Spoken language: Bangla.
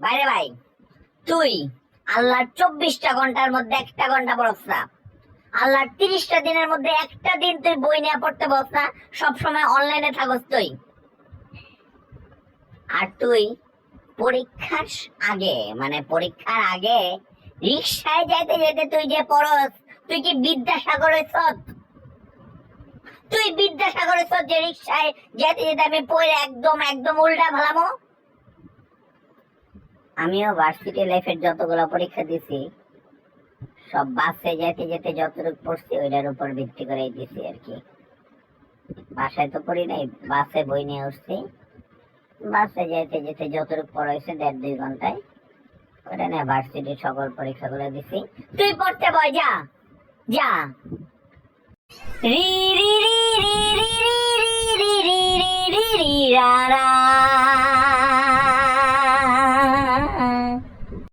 বাইরে ভাই, তুই আল্লাহর চব্বিশটা ঘণ্টার মধ্যে একটা ঘণ্টা পড়স না। আল্লাহর তিরিশটা দিনের মধ্যে একটা দিন তুই বই নিয়ে পড়তে বস না, সবসময় অনলাইনে থাকস তুই। আর তুই পরীক্ষার আগে মানে পরীক্ষার আগে রিক্সায় যাইতে যেতে তুই যে পড়স, তুই কি বিদ্যাসাগর হইছ তুই বিদ্যাসাগর হইছ যে রিক্সায় যেতে যেতে আমি পড়ে একদম একদম উল্টা ভালামো আমিও ভার্সিটি লাইফের যতগুলো পরীক্ষা দিছি সব বাসে যেতে যেতে যতটুকু পড়ছি ওইটার উপর ভিত্তি করে দিছি আর কি বাসায় তো পড়ি নাই বাসে বই নিয়ে উঠছি বাসে যেতে যেতে যতটুকু পড়াইছে দেড় দুই ঘন্টায় ওটা নিয়ে ভার্সিটির সকল পরীক্ষাগুলো দিছি তুই পড়তে বয় যা যা রি রি রি রি রি রি রি রি রি রি রা রা